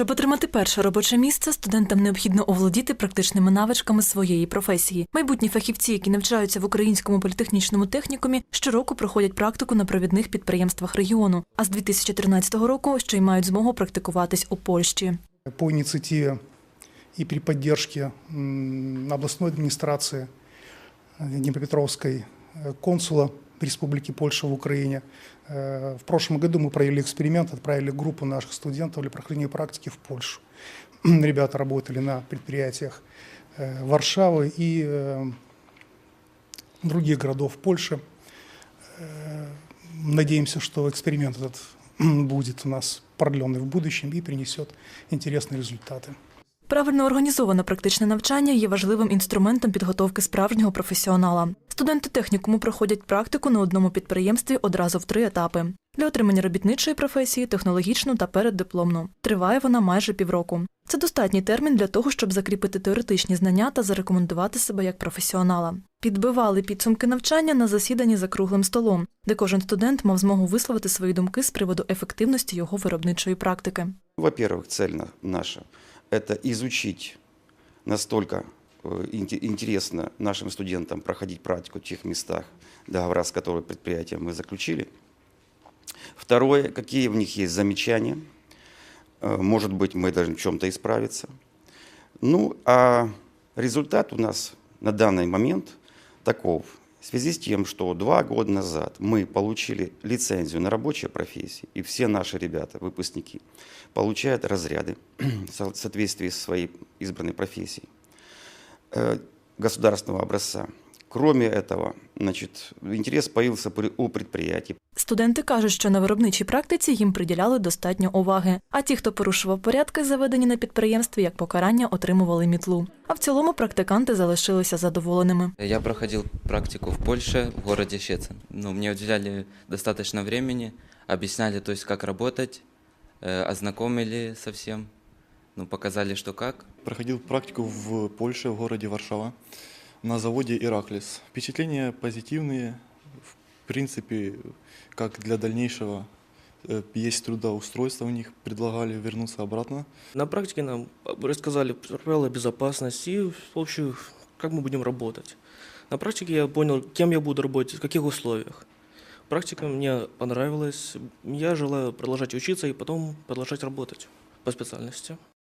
Щоб отримати перше робоче місце, студентам необхідно оволодіти практичними навичками своєї професії. Майбутні фахівці, які навчаються в українському політехнічному технікумі, щороку проходять практику на провідних підприємствах регіону. А з 2013 року ще й мають змогу практикуватись у Польщі. по инициативе и при областной администрации э, Днепропетровской э, консула Республики Польша в Украине. Э, В прошлом году мы провели эксперимент, отправили группу наших студентов для прохождения практики в Польшу. Ребята работали на предприятиях э, Варшавы и э, других городов Польши. Надеемся, что эксперимент этот будет у нас продленный в будущем и принесет интересные результаты. Правильно організоване практичне навчання є важливим інструментом підготовки справжнього професіонала. Студенти технікуму проходять практику на одному підприємстві одразу в три етапи. Для отримання робітничої професії, технологічну та переддипломну. Триває вона майже півроку. Це достатній термін для того, щоб закріпити теоретичні знання та зарекомендувати себе як професіонала. Підбивали підсумки навчання на засіданні за круглим столом, де кожен студент мав змогу висловити свої думки з приводу ефективності його виробничої практики. Во-первых, цель наша – это изучить настолько э, инте- интересно нашим студентам проходить практику в тех местах, договора с которыми предприятием мы заключили. Второе, какие в них есть замечания. Э, Может быть, мы должны в чем-то исправиться. Ну, а результат у нас на данный момент таков. В связи с тем, что два года назад мы получили лицензию на рабочие профессии, и все наши ребята, выпускники, получают разряды в со- в соответствии с своей избранной профессией э, государственного образца. Кроме этого, значит, интерес появился при- у предприятий. Студенти кажуть, що на виробничій практиці їм приділяли достатньо уваги. А ті, хто порушував порядки, заведені на підприємстві, як покарання, отримували мітлу. А в цілому практиканти залишилися задоволеними. Я проходил практику в Польше, в городе Щецин. Ну, мне уделяли достаточно времени, объясняли, то есть, как работать, э, ознакомили со всем, ну, показали, что как. Проходил практику в Польше, в городе Варшава, на заводе «Ираклис». Впечатления позитивные, в принципе, как для дальнейшего. Э, Есть трудоустройство у них, предлагали вернуться обратно. На практике нам рассказали про правила безопасности и, в общем, как мы будем работать. На практике я понял, кем я буду работать, в каких условиях. Практика мне понравилась. Я желаю продолжать учиться и потом продолжать работать по специальности.